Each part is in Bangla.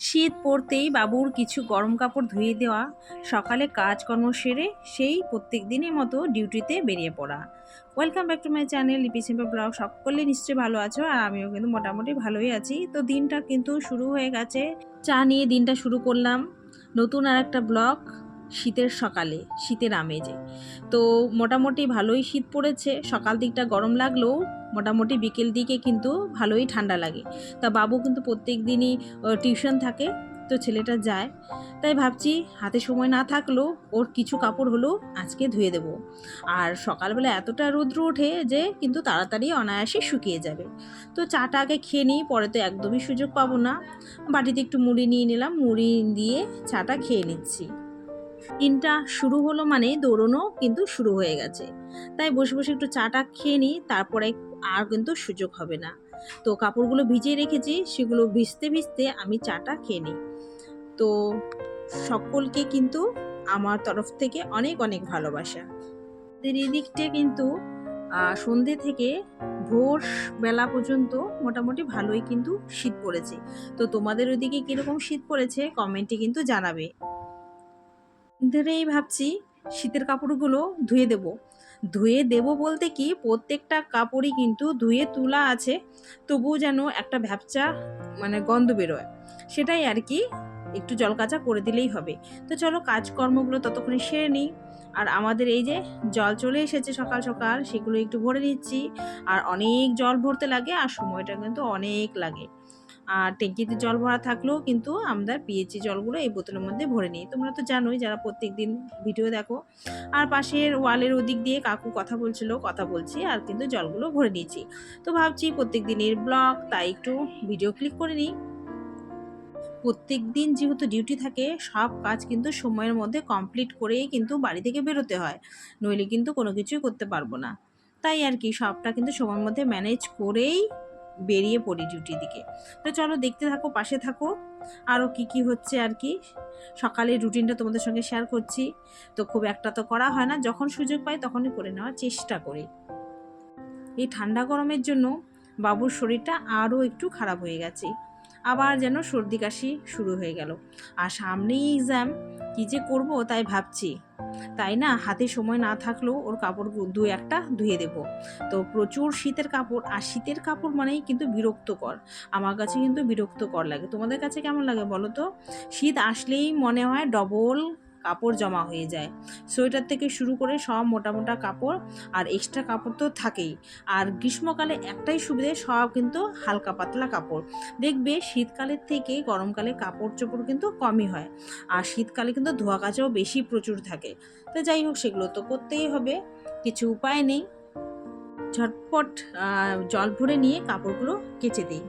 শীত পড়তেই বাবুর কিছু গরম কাপড় ধুয়ে দেওয়া, সকালে কাজকর্ম সেরে সেই প্রত্যেক দিনের মতো ডিউটিতে বেরিয়ে পড়া। Welcome back to my channel Lipi simple blog সকলে নিশ্চয়ই ভালো আছো আর আমিও কিন্তু মোটামুটি ভালোই আছি। তো দিনটা কিন্তু শুরু হয়ে গেছে। চা নিয়ে দিনটা শুরু করলাম। নতুন আর একটা ব্লগ। শীতের সকালে, শীতের আমেজে। তো মোটামুটি ভালোই শীত পড়েছে। সকাল দিকটা গরম লাগলেও মোটামুটি বিকেল দিকে কিন্তু ভালোই ঠান্ডা লাগে। তা বাবু কিন্তু প্রত্যেক দিনই টিউশন থাকে, তো ছেলেটা যায়। তাই ভাবছি হাতে সময় না থাকলেও ওর কিছু কাপড় হলেও আজকে ধুয়ে দেব। আর সকালবেলা এতটা রৌদ্র ওঠে যে কিন্তু তাড়াতাড়ি অনায়াসে শুকিয়ে যাবে। তো চাটা আগে খেয়ে নিই, পরে তো একদমই সুযোগ পাবো না। বাটিতে একটু মুড়ি নিয়ে নিলাম, মুড়ি দিয়ে চাটা খেয়ে নিচ্ছি। দিনটা শুরু হলো মানে দৌড়নো কিন্তু শুরু হয়ে গেছে। তাই বসে বসে একটু চাটা খেয়ে নিই, তারপরে আর কিন্তু সুযোগ হবে না। তো কাপড়গুলো ভিজিয়ে রেখেছি, সেগুলো ভিজতে ভিজতে আমি চাটা খেয়ে নিই। তো সকলকে কিন্তু আমার তরফ থেকে অনেক অনেক ভালোবাসা। এই দিকটা কিন্তু সন্ধে থেকে ভোর বেলা পর্যন্ত মোটামুটি ভালোই কিন্তু শীত পড়েছে। তো তোমাদের ওইদিকে কীরকম শীত পড়েছে, কমেন্টে কিন্তু জানাবে। ধরেই ভাবছি শীতের কাপড়গুলো ধুয়ে দেব। ধুয়ে দেব বলতে কি, প্রত্যেকটা কাপড়ই কিন্তু ধুয়ে তোলা আছে, তবুও যেন একটা ভ্যাপচা মানে গন্ধ বেরোয়। সেটাই আর কি, একটু জল কাচা করে দিলেই হবে। তো চলো কাজকর্মগুলো ততক্ষণে সেরে নিই। আর আমাদের এই যে জল চলে এসেছে সকাল সকাল, সেগুলো একটু ভরে নিচ্ছি। আর অনেক জল ভরতে লাগে আর সময়টা কিন্তু অনেক লাগে। আর ট্যাঙ্কিতে জল ভরা থাকলেও কিন্তু আমরা পিএইচি জলগুলো এই বোতলের মধ্যে ভরে নিই। তোমরা তো জানোই যারা প্রত্যেক দিন ভিডিও দেখো। আর পাশের ওয়ালের ওদিক দিয়ে কাকু কথা বলছিল কথা বলছি আর কিন্তু জলগুলো ভরে নিয়েছি। তো ভাবছি প্রত্যেক দিনের ব্লগ তাই একটু ভিডিও ক্লিক করে নিই। প্রত্যেক দিন যেহেতু ডিউটি থাকে সব কাজ কিন্তু সময়ের মধ্যে কমপ্লিট করেই কিন্তু বাড়ি থেকে বেরোতে হয়। নইলে কিন্তু কোনো কিছুই করতে পারব না। তাই আর কি সবটা কিন্তু সময়ের মধ্যে ম্যানেজ করেই বেরিয়ে পড়ি ডিউটির দিকে। তো চলো দেখতে থাকো, পাশে থাকো। আরও কি কি হচ্ছে আর কি। সকালের রুটিনটা তোমাদের সঙ্গে শেয়ার করছি। তো খুব একটা তো করা হয় না, যখন সুযোগ পাই তখনই করে নেওয়ার চেষ্টা করি। এই ঠান্ডা গরমের জন্য বাবুর শরীরটা আরও একটু খারাপ হয়ে গেছে। আবার যেন সর্দি কাশি শুরু হয়ে গেল। আর সামনেই এক্সাম কী যে করব তাই ভাবছি। তাই না? হাতে সময় না থাকলেও ওর কাপড় দু একটা ধুয়ে দেব। তো প্রচুর শীতের কাপড়, আর শীতের কাপড় মানেই কিন্তু বিরক্তকর। আমার কাছে কিন্তু বিরক্তকর লাগে। তোমাদের কাছে কেমন লাগে বলো তো? শীত আসলেই মনে হয় ডবল কাপড় জমা হয়ে যায়। সোয়েটার থেকে শুরু করে সব মোটা মোটা কাপড় আর এক্সট্রা কাপড় তো থাকেই। আর গ্রীষ্মকালে একটাই সুবিধে, সব কিন্তু হালকা পাতলা কাপড়। দেখবে শীতকালের থেকে গরমকালে কাপড় চোপড় কিন্তু কমই হয়। আর শীতকালে কিন্তু ধোয়া কাচাও বেশি প্রচুর থাকে। তো যাই হোক, সেগুলো তো করতেই হবে। কিছু উপায় নেই। ঝটপট জল ভরে নিয়ে কাপড়গুলো কেচে দিই।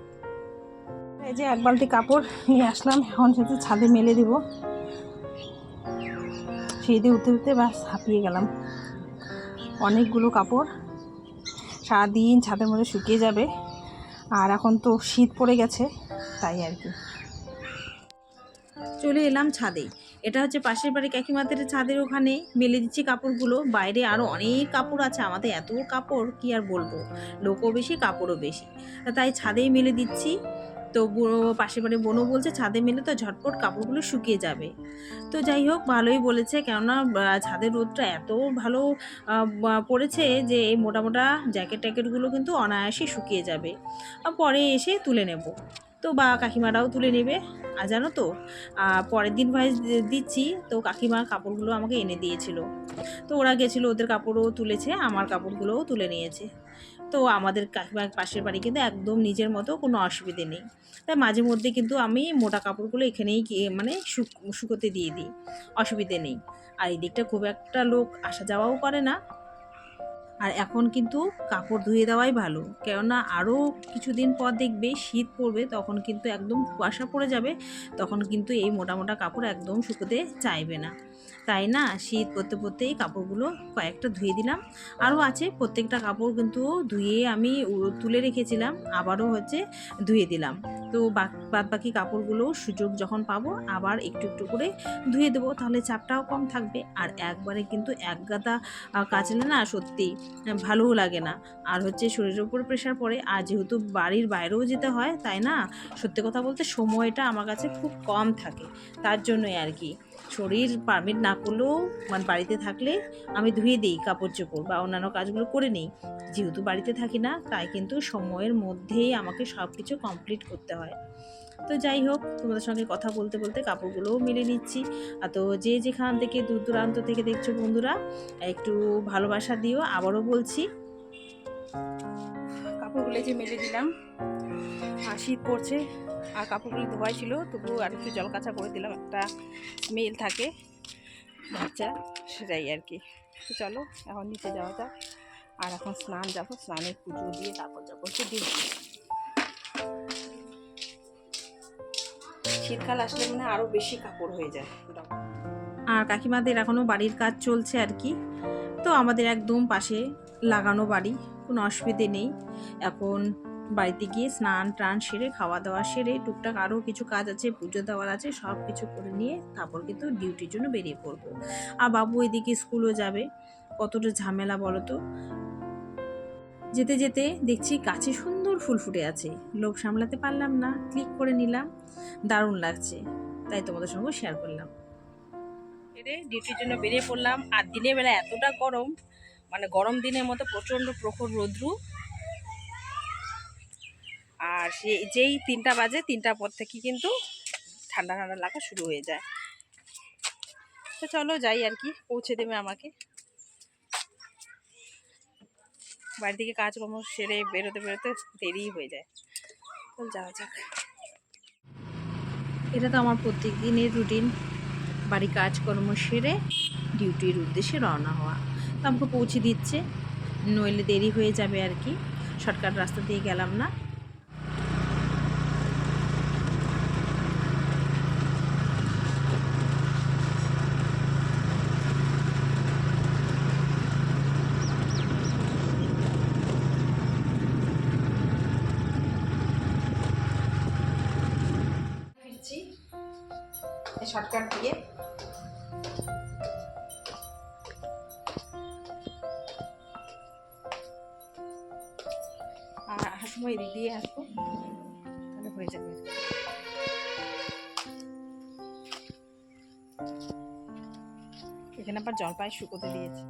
এই যে এক বালতি কাপড় নিয়ে আসলাম। এখন সেটা ছাদে মেলে দিব। দিয়ে উঠতে উঠতে বাস হাঁপিয়ে গেলাম। অনেকগুলো কাপড় সারাদিন ছাদের মধ্যে শুকিয়ে যাবে। আর এখন তো শীত পড়ে গেছে, তাই আর কি। চলে এলাম ছাদে। এটা হচ্ছে পাশের বাড়ি কাকিমাদের ছাদের ওখানে। মেলে দিচ্ছি কাপড়গুলো। বাইরে আরও অনেক কাপড় আছে। আমাদের এত কাপড়, কি আর বলব? লোকও বেশি, কাপড়ও বেশি। তাই ছাদেই মেলে দিচ্ছি। তো বুড়ো পাশের বাড়ি বোনও বলছে, ছাদে মেলে তো ঝটপট কাপড়গুলো শুকিয়ে যাবে। তো যাই হোক, ভালোই বলেছে, কেননা ছাদের রোদটা এত ভালো পড়েছে যে এই মোটা মোটা জ্যাকেট ট্যাকেটগুলো কিন্তু অনায়াসে শুকিয়ে যাবে। পরে এসে তুলে নেব। তো বা কাকিমারাও তুলে নেবে, আর জানো তো পরের দিন ভাই দিচ্ছি, তো কাকিমার কাপড়গুলো আমাকে এনে দিয়েছিল। তো ওরা গেছিল, ওদের কাপড়ও তুলেছে, আমার কাপড়গুলোও তুলে নিয়েছে। তো আমাদের পাশের বাড়ি কিন্তু একদম নিজের মতো কোনো অসুবিধে নেই। তাই মাঝে মধ্যে কিন্তু আমি মোটা কাপড়গুলো এখানেই মানে শুকোতে দিয়ে দিই, অসুবিধে নেই। আর এই দিকটা খুব একটা লোক আসা যাওয়াও করে না। আর এখন কিন্তু কাপড় ধুয়ে দেওয়াই ভালো। কেননা আরও কিছুদিন পর দেখবে শীত পড়বে, তখন কিন্তু একদম কুয়াশা পড়ে যাবে, তখন কিন্তু এই মোটা মোটা কাপড় একদম শুকোতে চাইবে না। তাই না? শীত পড়তে পড়তেই কাপড়গুলো কয়েকটা ধুয়ে দিলাম। আরও আছে, প্রত্যেকটা কাপড় কিন্তু ধুয়ে আমি তুলে রেখেছিলাম, আবারও হচ্ছে ধুয়ে দিলাম। তো বাদ বাকি কাপড়গুলো সুযোগ যখন পাবো, আবার একটু একটু করে ধুয়ে দেবো, তাহলে চাপটাও কম থাকবে। আর একবারে কিন্তু এক গাদা কাচলে না সত্যি ভালোও লাগে না। আর হচ্ছে শরীরের উপর প্রেশার পড়ে। আর যেহেতু বাড়ির বাইরেও যেতে হয়, তাই না? সত্যি কথা বলতে সময়টা আমার কাছে খুব কম থাকে। তার জন্যই আর কি। শরীর পারমিট না করলেও মানে বাড়িতে থাকলে আমি ধুয়ে দিই কাপড় চোপড় বা অন্যান্য কাজগুলো করে নিই। যেহেতু বাড়িতে থাকি না, তাই কিন্তু সময়ের মধ্যেই আমাকে সব কিছু কমপ্লিট করতে হয়। তো যাই হোক, তোমাদের সঙ্গে কথা বলতে বলতে কাপড়গুলোও মিলে নিচ্ছি। আর তো যে যেখান থেকে দূর দূরান্ত থেকে দেখছ বন্ধুরা, একটু ভালোবাসা দিও, আবারও বলছি। কাপড়গুলো যে মেলে দিলাম। শীত পড়ছে আর কাপড়গুলো ধোয়াই ছিল তবু আর একটু জল কাঁচা করে দিলাম, একটা স্মেল থাকে, বাচ্চা, সেটাই আর কি। চলো, এখন নিচে যাওয়া যাক, আর এখন স্নান যাব, স্নানের পুজো দিয়ে তারপর যাব দিন শীতকাল আসলে মানে আরও বেশি কাপড় হয়ে যায় আর কাকিমাদের এখনও বাড়ির কাজ চলছে আর কি। তো আমাদের একদম পাশে লাগানো বাড়ি, কোনো অসুবিধে নেই। এখন বাড়িতে গিয়ে স্নান টান সেরে খাওয়া দাওয়া সেরে, টুকটাক আরও কিছু কাজ আছে, পুজো দেওয়ার আছে সব কিছু করে নিয়ে তারপর কিন্তু ডিউটির জন্য বেরিয়ে পড়ব। আর বাবু এদিকে স্কুলও যাবে। কতটা ঝামেলা বলো তো যেতে যেতে দেখছি গাছে সুন্দর ফুল ফুটে আছে। লোক সামলাতে পারলাম না, ক্লিক করে নিলাম। দারুণ লাগছে। তাই তোমাদের সঙ্গে শেয়ার করলাম। এরে ডিউটির জন্য বেরিয়ে পড়লাম। আর দিনের বেলা এতটা গরম মানে গরম দিনের মতো প্রচণ্ড প্রখর রৌদ্রু। আর যেই তিনটা বাজে, তিনটার পর থেকে কিন্তু ঠান্ডা ঠান্ডা লাগা শুরু হয়ে যায়। তো চলো যাই আর কি, পৌঁছে দেবে আমাকে। বাড়ি থেকে কাজকর্ম সেরে বেরোতে বেরোতে দেরি হয়ে যায়। যাওয়া যাক। এটা তো আমার প্রত্যেক দিনের রুটিন বাড়ি কাজকর্ম সেরে ডিউটির উদ্দেশ্যে রওনা হওয়া। তো আমাকে পৌঁছে দিচ্ছে। নইলে দেরি হয়ে যাবে আর কি। শর্টকাট রাস্তা দিয়ে গেলাম না। শর্টকাট দিয়ে। আসার সময় এদিক দিয়ে আসব। তাহলে হয়ে যাবে। এখানে আবার জলপাই শুকোতে দিয়েছি।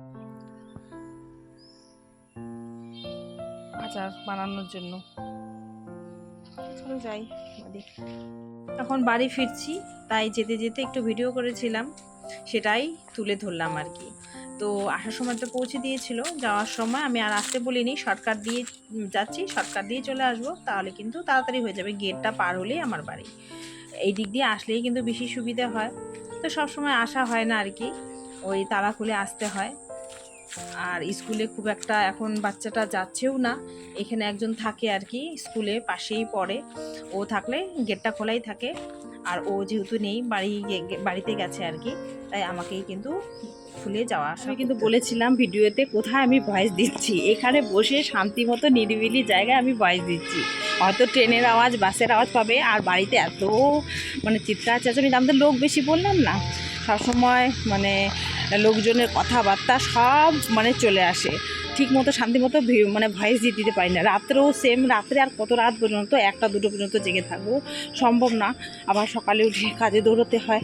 আচার বানানোর জন্য। যাই বাড়ি এখন বাড়ি ফিরছি, তাই যেতে যেতে একটু ভিডিও করেছিলাম, সেটাই তুলে ধরলাম আর কি। তো আসার সময় তো পৌঁছে দিয়েছিল, যাওয়ার সময় আমি আর আসতে বলিনি শর্টকাট দিয়ে যাচ্ছি শর্টকাট দিয়ে চলে আসব, তাহলে কিন্তু তাড়াতাড়ি হয়ে যাবে গেটটা পার হলেই আমার বাড়ি। এই দিক দিয়ে আসলেই কিন্তু বেশি সুবিধা হয়। তো সব সময় আসা হয় না আর কি, ওই তালা খুলে আসতে হয়। আর স্কুলে খুব একটা এখন বাচ্চাটা যাচ্ছেও না। এখানে একজন থাকে আর কি স্কুলে পাশেই পড়ে। ও থাকলে গেটটা খোলাই থাকে। আর ও যেহেতু নেই বাড়ি বাড়িতে গেছে আর কি তাই আমাকেই কিন্তু খুলে যাওয়া আসা আমি কিন্তু বলেছিলাম ভিডিওতে কোথায় আমি ভয়েস দিচ্ছি। এখানে বসে শান্তি মতো নিরিবিলি জায়গায় আমি ভয়েস দিচ্ছি। হয়তো ট্রেনের আওয়াজ বাসের আওয়াজ পাবে আর বাড়িতে এত মানে চিৎকার চেঁচামেচি আমাদের লোক বেশি বললাম না। সবসময় মানে লোকজনের কথাবার্তা সব মানে চলে আসে। ঠিক মতো শান্তি মতো মানে ভয়েস দিয়ে দিতে পারি না। রাত্রেও সেম রাত্রে আর কত রাত পর্যন্ত একটা দুটো পর্যন্ত জেগে থাকব। সম্ভব না। আবার সকালে উঠে কাজে দৌড়তে হয়।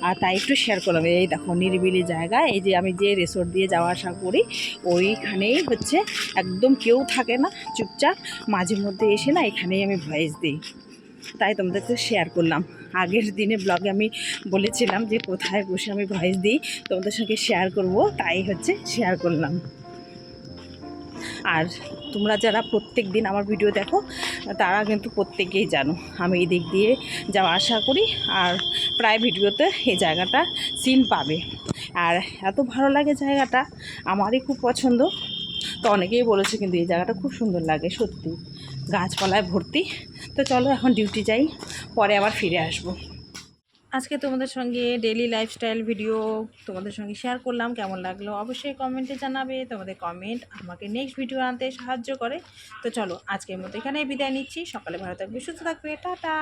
আর তাই একটু শেয়ার করলাম। এই দেখো নিরিবিলি জায়গা। এই যে আমি যে রিসোর্ট দিয়ে যাওয়া আসা করি, ওইখানেই হচ্ছে একদম কেউ থাকে না, চুপচাপ। মাঝে মধ্যে এসে না এখানেই আমি ভয়েস দিই। তাই তোমাদেরকে শেয়ার করলাম। আগের দিনে ব্লগে আমি বলেছিলাম যে কোথায় বসে আমি ভয়েস দিই, তোমাদের সঙ্গে শেয়ার করব, তাই হচ্ছে শেয়ার করলাম। আর তোমরা যারা প্রত্যেক দিন আমার ভিডিও দেখো, তারা কিন্তু প্রত্যেকেই জানো, আমি এই দিক দিয়ে যাওয়া আসা করি আর প্রায় ভিডিওতে এই জায়গাটা সিন পাবে। আর এত ভালো লাগে জায়গাটা, আমারই খুব পছন্দ। তো অনেকেই বলেছে কিন্তু এই জায়গাটা খুব সুন্দর লাগে, সত্যি। গাছপালায় ভর্তি তো চলো এখন ডিউটি যাই, পরে আবার ফিরে আসব। আজকে তোমাদের সঙ্গে ডেলি লাইফস্টাইল ভিডিও তোমাদের সঙ্গে শেয়ার করলাম, কেমন লাগল অবশ্যই কমেন্টে জানাবে, তোমাদের কমেন্ট আমাকে নেক্সট ভিডিও আনতে সাহায্য করে। তো চলো আজকের মতো এখানেই বিদায় নিচ্ছি, সকালে ভালো থাকবে, সুস্থ থাকবে, টাটা।